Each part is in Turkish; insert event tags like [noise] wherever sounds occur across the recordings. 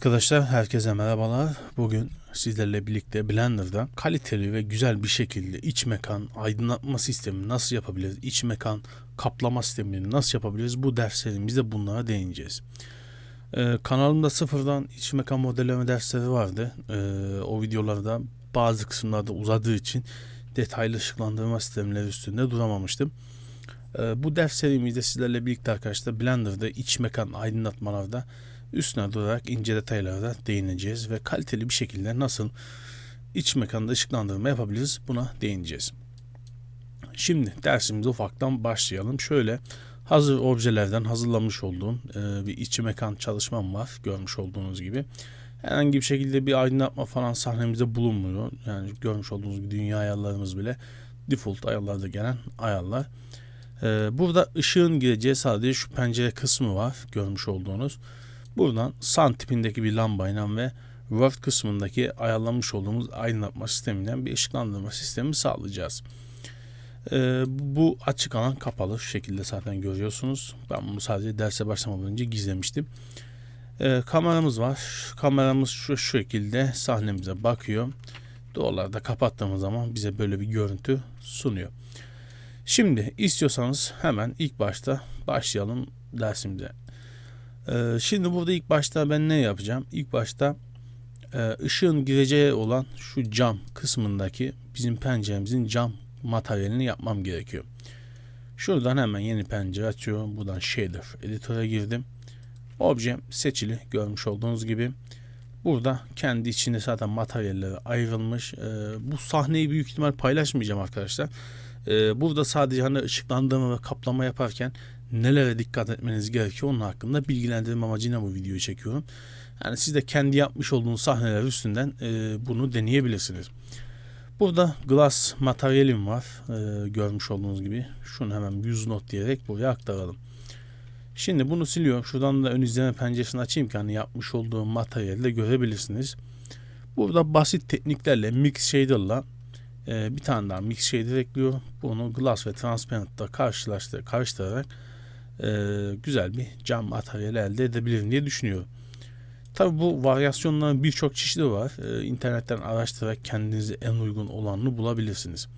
Arkadaşlar herkese merhabalar. Bugün sizlerle birlikte Blender'da kaliteli ve güzel bir şekilde iç mekan aydınlatma sistemi nasıl yapabiliriz? İç mekan kaplama sistemini nasıl yapabiliriz? Bu derslerimizde bunlara değineceğiz. Ee, kanalımda sıfırdan iç mekan modelleme dersleri vardı. Ee, o videolarda bazı kısımlarda uzadığı için detaylı ışıklandırma sistemleri üstünde duramamıştım. Ee, bu ders serimizde sizlerle birlikte arkadaşlar Blender'da iç mekan aydınlatmalarda üstüne durarak ince detaylara değineceğiz ve kaliteli bir şekilde nasıl iç mekanda ışıklandırma yapabiliriz buna değineceğiz. Şimdi dersimize ufaktan başlayalım. Şöyle hazır objelerden hazırlamış olduğum e, bir iç mekan çalışmam var görmüş olduğunuz gibi. Herhangi bir şekilde bir aydınlatma falan sahnemizde bulunmuyor. Yani görmüş olduğunuz gibi dünya ayarlarımız bile default ayarlarda gelen ayarlar. Ee, burada ışığın gireceği sadece şu pencere kısmı var görmüş olduğunuz. Buradan sun tipindeki bir lambayla ve Word kısmındaki ayarlamış olduğumuz aydınlatma sisteminden bir ışıklandırma sistemi sağlayacağız. Ee, bu açık alan kapalı şu şekilde zaten görüyorsunuz. Ben bunu sadece derse başlamadan önce gizlemiştim. Ee, kameramız var. Kameramız şu, şu şekilde sahnemize bakıyor. Doğruları da kapattığımız zaman bize böyle bir görüntü sunuyor. Şimdi istiyorsanız hemen ilk başta başlayalım dersimize. Ee, şimdi burada ilk başta ben ne yapacağım? İlk başta e, ışığın gireceği olan şu cam kısmındaki bizim penceremizin cam materyalini yapmam gerekiyor. Şuradan hemen yeni pencere açıyorum. Buradan shader editöre girdim. Objem seçili görmüş olduğunuz gibi. Burada kendi içinde zaten materyalleri ayrılmış. Ee, bu sahneyi büyük ihtimal paylaşmayacağım arkadaşlar. Ee, burada sadece hani ışıklandırma ve kaplama yaparken nelere dikkat etmeniz gerekiyor onun hakkında bilgilendirme amacıyla bu videoyu çekiyorum. Yani siz de kendi yapmış olduğunuz sahneler üstünden e, bunu deneyebilirsiniz. Burada glass materyalim var. E, görmüş olduğunuz gibi. Şunu hemen 100 not diyerek buraya aktaralım. Şimdi bunu siliyorum. Şuradan da ön izleme penceresini açayım ki hani yapmış olduğum materyali de görebilirsiniz. Burada basit tekniklerle mix shader'la e, bir tane daha mix shader ekliyorum. Bunu glass ve transparent'la karşılaştır, karıştırarak e, güzel bir cam materyali elde edebilirim diye düşünüyorum. Tabi bu varyasyonların birçok çeşidi var. E, internetten araştırarak kendinize en uygun olanını bulabilirsiniz.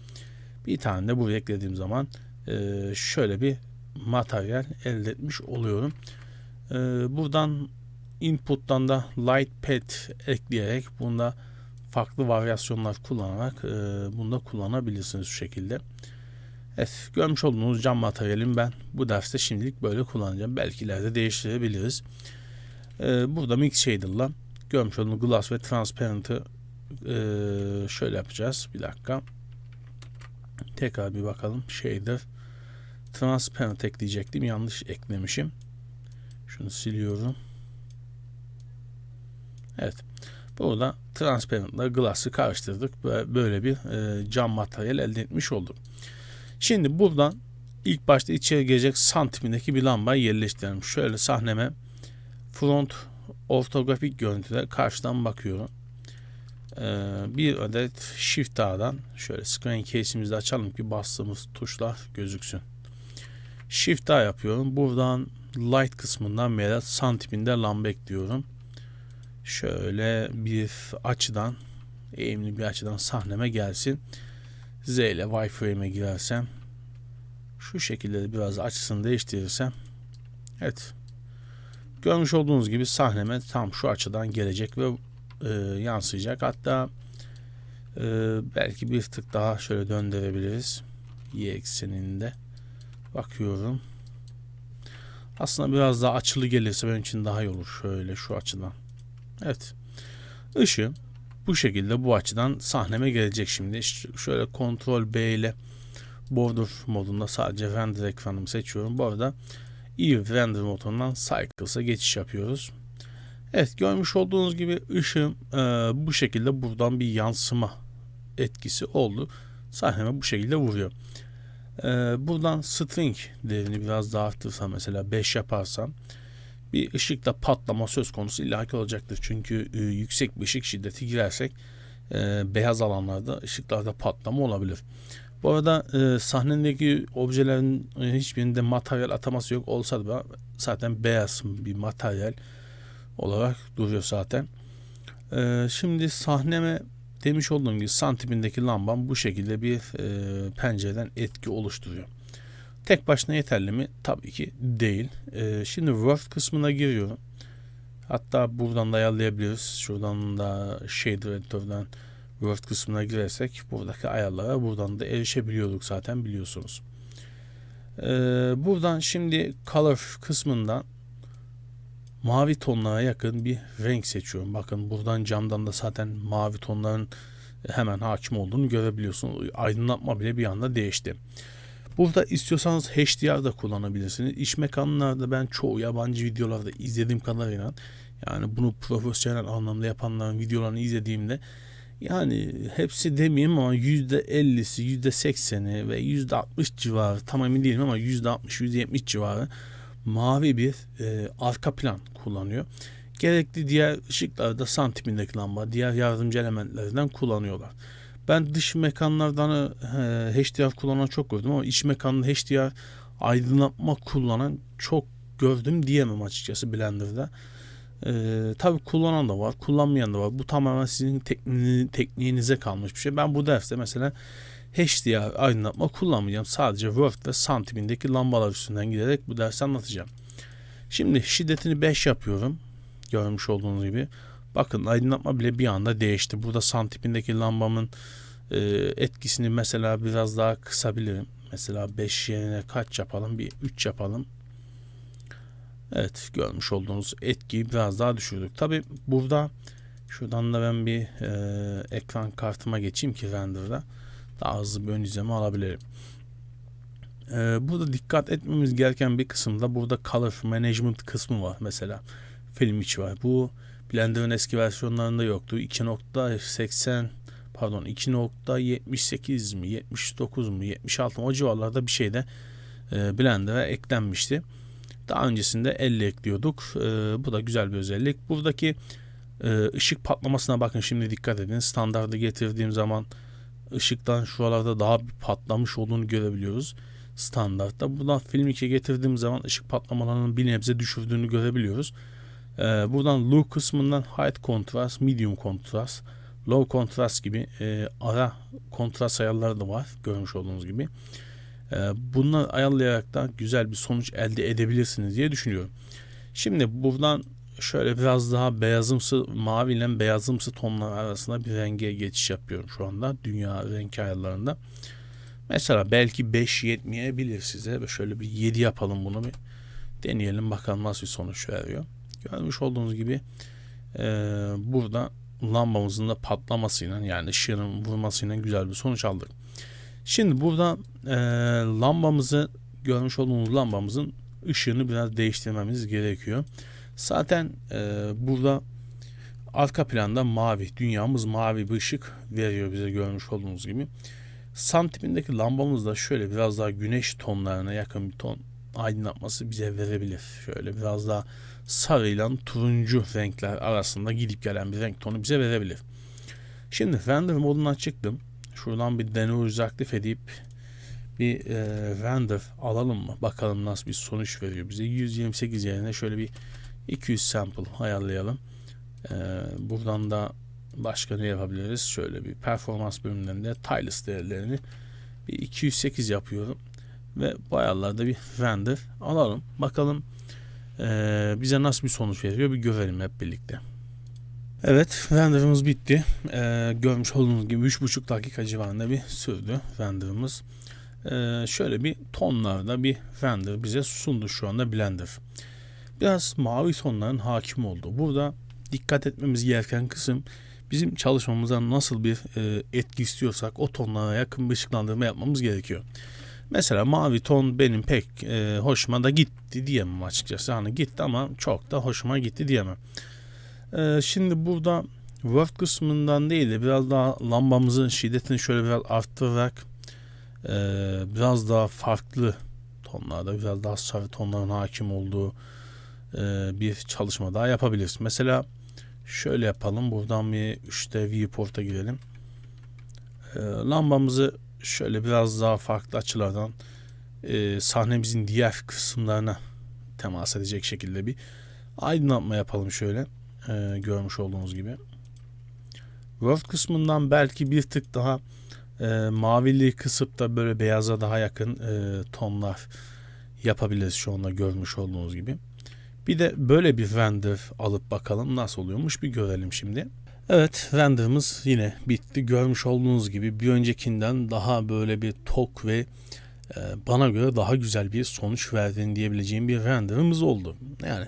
Bir tane de buraya eklediğim zaman e, şöyle bir materyal elde etmiş oluyorum. E, buradan input'tan da light pad ekleyerek bunda farklı varyasyonlar kullanarak e, bunu da kullanabilirsiniz şu şekilde. Evet görmüş olduğunuz cam materyalimi ben bu derste şimdilik böyle kullanacağım. Belki ileride değiştirebiliriz. Ee, burada Mix Shader'la görmüş olduğunuz Glass ve Transparent'ı e, şöyle yapacağız. Bir dakika. Tekrar bir bakalım. Shader Transparent ekleyecektim. Yanlış eklemişim. Şunu siliyorum. Evet. Burada Transparent'la Glass'ı karıştırdık. Böyle bir e, cam materyal elde etmiş olduk. Şimdi buradan ilk başta içeri girecek santimindeki bir lambayı yerleştirelim. Şöyle sahneme front ortografik görüntüde karşıdan bakıyorum. Ee, bir adet shift A'dan şöyle screen case'imizi açalım ki bastığımız tuşlar gözüksün. Shift A yapıyorum. Buradan light kısmından bir santiminde lamba ekliyorum. Şöyle bir açıdan eğimli bir açıdan sahneme gelsin. Z ile wireframe'e girersem şu şekilde de biraz açısını değiştirirsem evet. Görmüş olduğunuz gibi sahneme tam şu açıdan gelecek ve e, yansıyacak. Hatta e, belki bir tık daha şöyle döndürebiliriz. Y ekseninde bakıyorum. Aslında biraz daha açılı gelirse benim için daha iyi olur. Şöyle şu açıdan evet ışığı bu şekilde bu açıdan sahneme gelecek şimdi. Şöyle Ctrl B ile border modunda sadece render ekranımı seçiyorum. Bu arada Eve render modundan Cycles'a geçiş yapıyoruz. Evet görmüş olduğunuz gibi ışığın e, bu şekilde buradan bir yansıma etkisi oldu. Sahneme bu şekilde vuruyor. E, buradan string değerini biraz daha arttırsam mesela 5 yaparsam bir ışıkta patlama söz konusu illaki olacaktır. Çünkü e, yüksek bir ışık şiddeti girersek e, beyaz alanlarda ışıklarda patlama olabilir. Bu arada e, sahnedeki objelerin e, hiçbirinde materyal ataması yok olsa da zaten beyaz bir materyal olarak duruyor zaten. Ee, şimdi sahneme demiş olduğum gibi santimindeki lambam bu şekilde bir e, pencereden etki oluşturuyor. Tek başına yeterli mi? Tabii ki değil. Ee, şimdi Word kısmına giriyorum. Hatta buradan da ayarlayabiliriz. Şuradan da Shader Editor'dan Word kısmına girersek buradaki ayarlara buradan da erişebiliyorduk zaten biliyorsunuz. Ee, buradan şimdi Color kısmından mavi tonlara yakın bir renk seçiyorum. Bakın buradan camdan da zaten mavi tonların hemen hakim olduğunu görebiliyorsunuz. Aydınlatma bile bir anda değişti. Burada istiyorsanız HDR da kullanabilirsiniz. İç mekanlarda ben çoğu yabancı videolarda izlediğim kadarıyla yani bunu profesyonel anlamda yapanların videolarını izlediğimde yani hepsi demeyeyim ama %50'si, %80'i ve %60 civarı tam değilim ama %60, %70 civarı mavi bir e, arka plan kullanıyor. Gerekli diğer ışıkları da santimindeki lamba, diğer yardımcı elementlerinden kullanıyorlar. Ben dış mekanlardan e, HDR kullanan çok gördüm ama iç mekanda HDR aydınlatma kullanan çok gördüm diyemem açıkçası Blender'da. Ee, tabii kullanan da var, kullanmayan da var. Bu tamamen sizin tekniği, tekniğinize kalmış bir şey. Ben bu derste mesela HDR aydınlatma kullanmayacağım. Sadece Word ve santimindeki lambalar üstünden giderek bu dersi anlatacağım. Şimdi şiddetini 5 yapıyorum. Görmüş olduğunuz gibi. Bakın aydınlatma bile bir anda değişti. Burada santimindeki lambamın e, etkisini mesela biraz daha kısabilirim. Mesela 5 yerine kaç yapalım? Bir 3 yapalım. Evet görmüş olduğunuz etkiyi biraz daha düşürdük. Tabi burada şuradan da ben bir e, ekran kartıma geçeyim ki renderda daha hızlı bir ön izleme alabilirim. E, burada dikkat etmemiz gereken bir kısımda burada color management kısmı var mesela film içi var. Bu Blender'ın eski versiyonlarında yoktu. 2.80 pardon 2.78 mi 79 mu 76 mı o civarlarda bir şey de e, Blender'a eklenmişti. Daha öncesinde elle ekliyorduk. E, bu da güzel bir özellik. Buradaki e, ışık patlamasına bakın şimdi dikkat edin. Standardı getirdiğim zaman ışıktan şuralarda daha bir patlamış olduğunu görebiliyoruz. Standartta. Buradan film 2'ye getirdiğim zaman ışık patlamalarının bir nebze düşürdüğünü görebiliyoruz. E, buradan low kısmından high contrast, medium contrast, low contrast gibi e, ara kontrast ayarları da var. Görmüş olduğunuz gibi. Ee, bunları ayarlayarak da güzel bir sonuç elde edebilirsiniz diye düşünüyorum. Şimdi buradan şöyle biraz daha beyazımsı mavi ile beyazımsı tonlar arasında bir renge geçiş yapıyorum şu anda dünya renk ayarlarında. Mesela belki 5 yetmeyebilir size. Şöyle bir 7 yapalım bunu bir deneyelim bakalım nasıl bir sonuç veriyor. Görmüş olduğunuz gibi e, burada lambamızın da patlamasıyla yani ışığın vurmasıyla güzel bir sonuç aldık. Şimdi burada e, lambamızı görmüş olduğunuz lambamızın ışığını biraz değiştirmemiz gerekiyor. Zaten e, burada arka planda mavi, dünyamız mavi bir ışık veriyor bize görmüş olduğunuz gibi. Santimindeki lambamız da şöyle biraz daha güneş tonlarına yakın bir ton aydınlatması bize verebilir. Şöyle biraz daha sarıyla turuncu renkler arasında gidip gelen bir renk tonu bize verebilir. Şimdi render modundan çıktım. Şuradan bir denoise aktif edip bir e, render alalım mı? Bakalım nasıl bir sonuç veriyor bize. 128 yerine şöyle bir 200 sample ayarlayalım. E, buradan da başka ne yapabiliriz? Şöyle bir performans bölümünde tilus değerlerini bir 208 yapıyorum. Ve bu ayarlarda bir render alalım. Bakalım e, bize nasıl bir sonuç veriyor bir görelim hep birlikte. Evet renderımız bitti. Ee, görmüş olduğunuz gibi 3,5 dakika civarında bir sürdü renderımız. Ee, şöyle bir tonlarda bir render bize sundu şu anda Blender. Biraz mavi tonların hakim oldu. Burada dikkat etmemiz gereken kısım bizim çalışmamıza nasıl bir e, etki istiyorsak o tonlara yakın bir ışıklandırma yapmamız gerekiyor. Mesela mavi ton benim pek e, hoşuma da gitti diyemem açıkçası. Hani gitti ama çok da hoşuma gitti diyemem. Ee, şimdi burada Word kısmından değil de biraz daha lambamızın şiddetini şöyle biraz arttırarak e, biraz daha farklı tonlarda biraz daha sarı tonların hakim olduğu e, bir çalışma daha yapabiliriz. Mesela şöyle yapalım. Buradan bir 3D viewport'a girelim. E, lambamızı şöyle biraz daha farklı açılardan e, sahnemizin diğer kısımlarına temas edecek şekilde bir aydınlatma yapalım şöyle. Ee, görmüş olduğunuz gibi. World kısmından belki bir tık daha e, mavili kısıp da böyle beyaza daha yakın e, tonlar yapabiliriz şu anda görmüş olduğunuz gibi. Bir de böyle bir render alıp bakalım nasıl oluyormuş bir görelim şimdi. Evet renderımız yine bitti. Görmüş olduğunuz gibi bir öncekinden daha böyle bir tok ve e, bana göre daha güzel bir sonuç verdiğini diyebileceğim bir renderımız oldu. Yani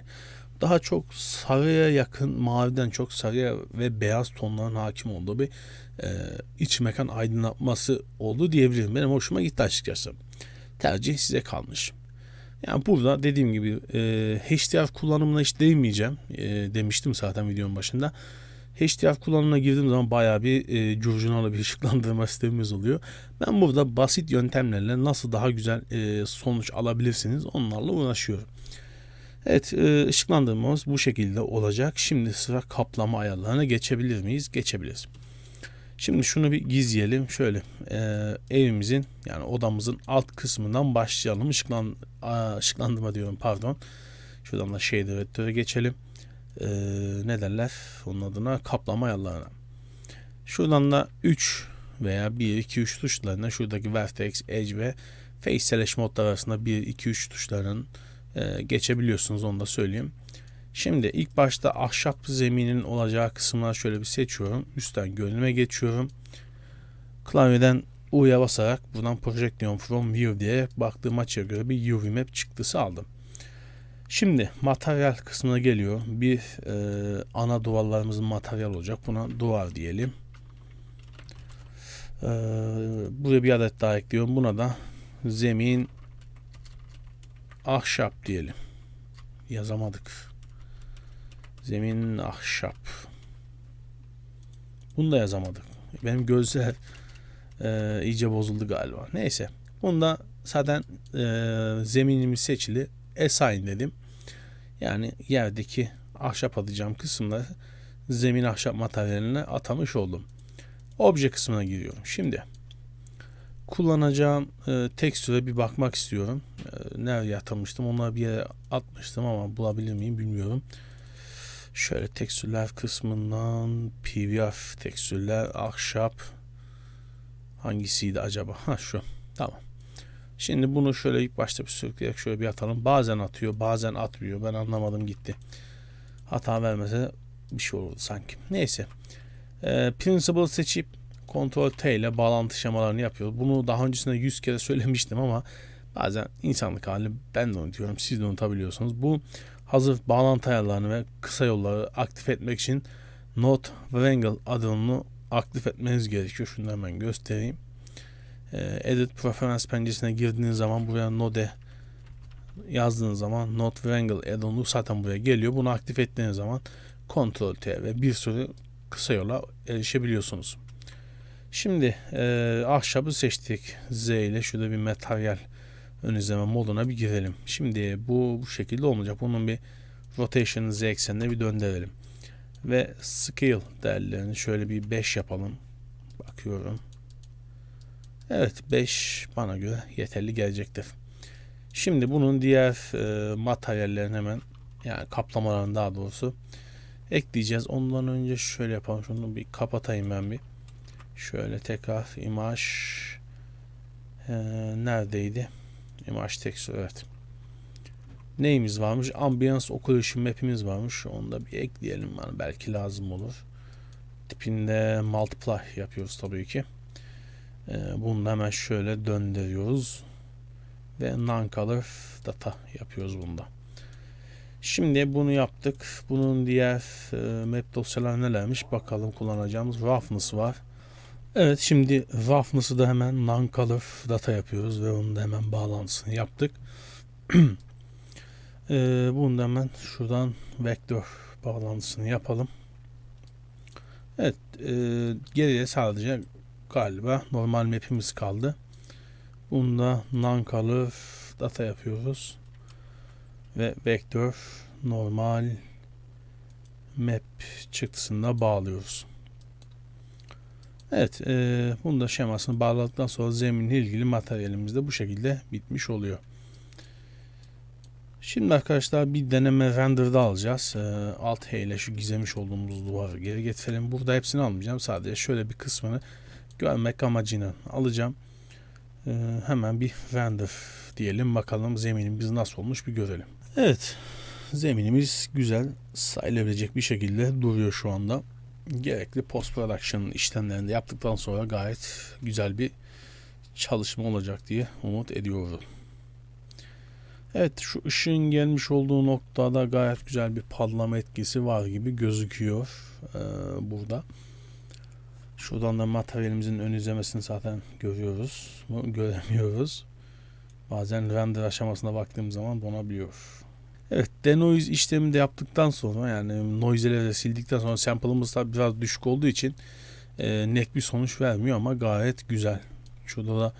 daha çok sarıya yakın maviden çok sarıya ve beyaz tonların hakim olduğu bir e, iç mekan aydınlatması oldu diyebilirim. Benim hoşuma gitti açıkçası. Tercih size kalmış. Yani burada dediğim gibi e, HDR kullanımına hiç değinmeyeceğim. E, demiştim zaten videonun başında. HDR kullanımına girdiğim zaman bayağı bir e, curcunalı bir [laughs] ışıklandırma sistemimiz oluyor. Ben burada basit yöntemlerle nasıl daha güzel e, sonuç alabilirsiniz onlarla uğraşıyorum. Evet e, ışıklandırmamız bu şekilde olacak. Şimdi sıra kaplama ayarlarına geçebilir miyiz? Geçebiliriz. Şimdi şunu bir gizleyelim. Şöyle e, evimizin yani odamızın alt kısmından başlayalım. Işıklan, a, ışıklandırma diyorum pardon. Şuradan da shader editöre geçelim. E, ne derler? Onun adına kaplama ayarlarına. Şuradan da 3 veya 1, 2, 3 tuşlarına şuradaki Vertex, Edge ve Face Slash modlar arasında 1, 2, 3 tuşlarının e, geçebiliyorsunuz onu da söyleyeyim. Şimdi ilk başta ahşap zeminin olacağı kısımları şöyle bir seçiyorum. Üstten gönlüme geçiyorum. Klavyeden U'ya basarak buradan Projection from View diye baktığım açıya göre bir UV map çıktısı aldım. Şimdi materyal kısmına geliyor. Bir e, ana duvarlarımızın materyal olacak. Buna duvar diyelim. E, buraya bir adet daha ekliyorum. Buna da zemin ahşap diyelim. Yazamadık. Zemin ahşap. Bunu da yazamadık. Benim gözler e, iyice bozuldu galiba. Neyse. Bunda zaten e, zeminimiz seçili. Assign dedim. Yani yerdeki ahşap atacağım kısımda zemin ahşap materyaline atamış oldum. Obje kısmına giriyorum. Şimdi kullanacağım e, tekstüre bir bakmak istiyorum. E, nereye atamıştım? Onları bir yere atmıştım ama bulabilir miyim bilmiyorum. Şöyle tekstürler kısmından PVF tekstürler ahşap hangisiydi acaba? Ha şu. Tamam. Şimdi bunu şöyle ilk başta bir sürükleyerek şöyle bir atalım. Bazen atıyor, bazen atmıyor. Ben anlamadım gitti. Hata vermese bir şey olurdu sanki. Neyse. Ee, principle seçip Ctrl T ile bağlantı şemalarını yapıyoruz. Bunu daha öncesinde 100 kere söylemiştim ama bazen insanlık hali ben de unutuyorum. Siz de unutabiliyorsunuz. Bu hazır bağlantı ayarlarını ve kısa yolları aktif etmek için Node Wrangle adını aktif etmeniz gerekiyor. Şunu hemen göstereyim. Ee, Edit Preference penceresine girdiğiniz zaman buraya Node yazdığınız zaman Node Wrangle add zaten buraya geliyor. Bunu aktif ettiğiniz zaman Ctrl T ve bir sürü kısa yola erişebiliyorsunuz. Şimdi e, ahşabı seçtik. Z ile şurada bir materyal ön izleme moduna bir girelim. Şimdi bu bu şekilde olmayacak. Bunun bir rotation z eksenine bir döndürelim. Ve scale değerlerini şöyle bir 5 yapalım. Bakıyorum. Evet 5 bana göre yeterli gelecektir. Şimdi bunun diğer e, materyallerini hemen yani kaplamalarını daha doğrusu ekleyeceğiz. Ondan önce şöyle yapalım. Şunu bir kapatayım ben bir. Şöyle tekrar imaj e, neredeydi? İmaj tekstür evet. Neyimiz varmış? Ambience Occlusion map'imiz varmış. Onu da bir ekleyelim. Yani belki lazım olur. Tipinde multiply yapıyoruz tabii ki. E, bunu hemen şöyle döndürüyoruz. Ve non-color data yapıyoruz bunda. Şimdi bunu yaptık. Bunun diğer e, map dosyaları nelermiş bakalım kullanacağımız. Roughness var. Evet şimdi roughness'ı da hemen non-color data yapıyoruz ve onun da hemen bağlantısını yaptık. [clears throat] ee, bunu da hemen şuradan vektör bağlantısını yapalım. Evet e, geriye sadece galiba normal map'imiz kaldı. Bunu da non-color data yapıyoruz. Ve vektör normal map çıktısında bağlıyoruz. Evet, e, bunu da şemasını bağladıktan sonra zeminle ilgili materyalimiz de bu şekilde bitmiş oluyor. Şimdi arkadaşlar bir deneme render'da alacağız. Ee, Alt H ile şu gizlemiş olduğumuz duvarı geri getirelim. Burada hepsini almayacağım. Sadece şöyle bir kısmını görmek amacıyla alacağım. Ee, hemen bir render diyelim. Bakalım zeminimiz nasıl olmuş bir görelim. Evet. Zeminimiz güzel sayılabilecek bir şekilde duruyor şu anda. Gerekli post production işlemlerini yaptıktan sonra gayet güzel bir çalışma olacak diye umut ediyorum. Evet şu ışığın gelmiş olduğu noktada gayet güzel bir parlama etkisi var gibi gözüküyor ee, burada. Şuradan da materyalimizin ön izlemesini zaten görüyoruz. Göremiyoruz. Bazen render aşamasına baktığım zaman donabiliyor. Evet denoise işlemini de yaptıktan sonra yani noise'leri de sildikten sonra sample'ımız da biraz düşük olduğu için e, net bir sonuç vermiyor ama gayet güzel. Şurada da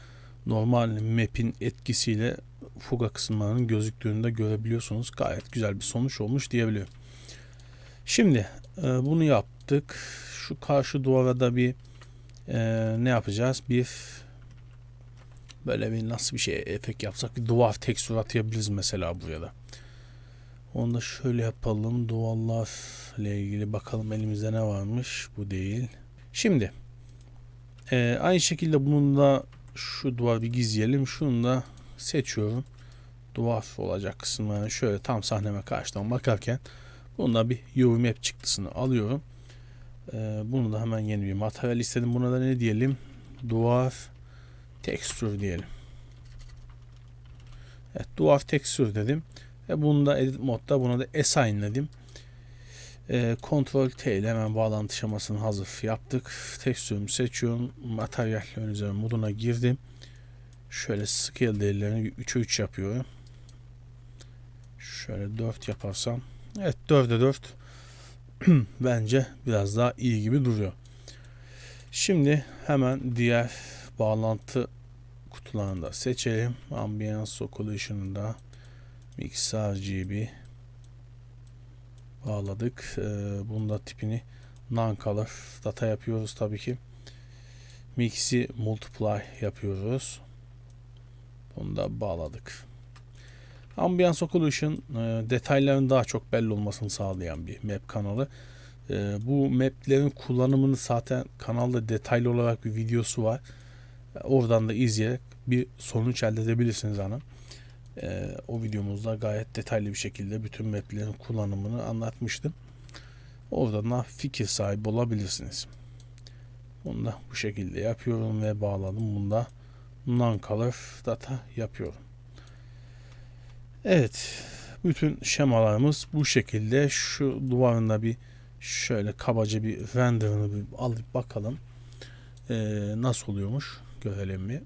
normal map'in etkisiyle fuga kısımlarının gözüktüğünü de görebiliyorsunuz. Gayet güzel bir sonuç olmuş diyebiliyorum. Şimdi e, bunu yaptık. Şu karşı duvara da bir e, ne yapacağız? Bir böyle bir nasıl bir şey efekt yapsak bir duvar tekstür atayabiliriz mesela buraya da. Onu da şöyle yapalım. Duvarlar ile ilgili bakalım elimizde ne varmış. Bu değil. Şimdi e, aynı şekilde bunun da şu duvar bir gizleyelim. Şunu da seçiyorum. Duvar olacak kısımlarını şöyle tam sahneme karşıdan bakarken bunda bir UV map çıktısını alıyorum. Ee, bunu da hemen yeni bir materyal istedim. Buna da ne diyelim? Duvar texture diyelim. Evet, duvar texture dedim. Ve bunu da edit modda buna da assign dedim. Ee, Ctrl T ile hemen bağlantı şemasını hazır yaptık. Texture'ümü seçiyorum. Materyal üzerine moduna girdim. Şöyle scale değerlerini 3'e 3 yapıyorum. Şöyle 4 yaparsam. Evet 4'e 4. [clears throat] Bence biraz daha iyi gibi duruyor. Şimdi hemen diğer bağlantı kutularını da seçelim. Ambience Occlusion'ı da Mix RGB bağladık. Ee, bunun da tipini non-color data yapıyoruz tabii ki. Mix'i multiply yapıyoruz. Bunu da bağladık. Ambience Occlusion e, detayların daha çok belli olmasını sağlayan bir map kanalı. E, bu maplerin kullanımını zaten kanalda detaylı olarak bir videosu var. E, oradan da izleyerek bir sonuç elde edebilirsiniz hanım. E, o videomuzda gayet detaylı bir şekilde bütün maplerin kullanımını anlatmıştım. Oradan da fikir sahibi olabilirsiniz. Bunu da bu şekilde yapıyorum ve bağladım. Bunda non-color data yapıyorum. Evet. Bütün şemalarımız bu şekilde. Şu duvarında bir şöyle kabaca bir renderını bir alıp bakalım. Ee, nasıl oluyormuş. Görelim bir.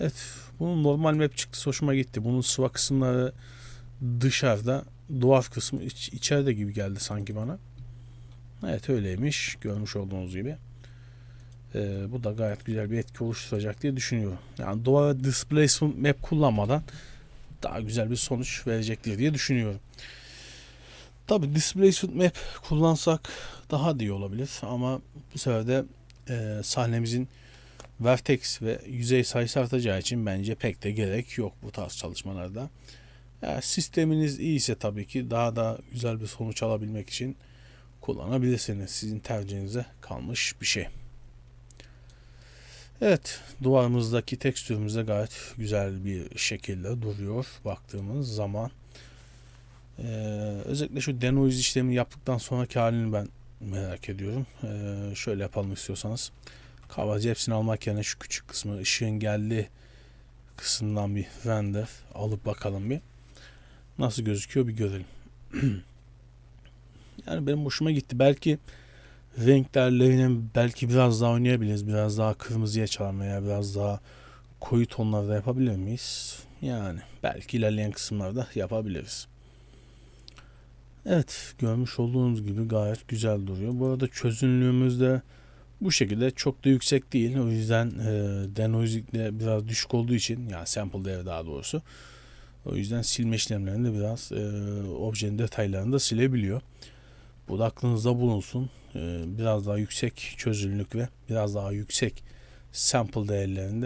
Evet. Bunun normal map çıktı. Hoşuma gitti. Bunun sıva kısımları dışarıda. Duvar kısmı iç, içeride gibi geldi sanki bana. Evet öyleymiş. Görmüş olduğunuz gibi. Ee, bu da gayet güzel bir etki oluşturacak diye düşünüyorum. Yani duvara displacement map kullanmadan daha güzel bir sonuç verecektir diye düşünüyorum. Tabi displacement map kullansak daha iyi olabilir ama bu sefer de e, sahnemizin vertex ve yüzey sayısı artacağı için bence pek de gerek yok bu tarz çalışmalarda. Yani sisteminiz iyiyse tabii ki daha da güzel bir sonuç alabilmek için kullanabilirsiniz. Sizin tercihinize kalmış bir şey. Evet, duvarımızdaki tekstürümüzde gayet güzel bir şekilde duruyor baktığımız zaman. Ee, özellikle şu denoise işlemi yaptıktan sonraki halini ben merak ediyorum. Ee, şöyle yapalım istiyorsanız. Kabaca hepsini almak yerine şu küçük kısmı ışığın geldiği kısımdan bir render alıp bakalım bir. Nasıl gözüküyor bir görelim. [clears throat] yani benim hoşuma gitti. Belki renklerle belki biraz daha oynayabiliriz. Biraz daha kırmızıya çalmaya, biraz daha koyu tonlarda yapabilir miyiz? Yani belki ilerleyen kısımlarda yapabiliriz. Evet görmüş olduğunuz gibi gayet güzel duruyor. Bu arada çözünürlüğümüz de bu şekilde çok da yüksek değil. O yüzden e, denoisikle biraz düşük olduğu için yani sample değeri daha doğrusu. O yüzden silme işlemlerinde biraz e, objenin detaylarını da silebiliyor. Bu da aklınızda bulunsun. Ee, biraz daha yüksek çözünürlük ve biraz daha yüksek sample değerlerinde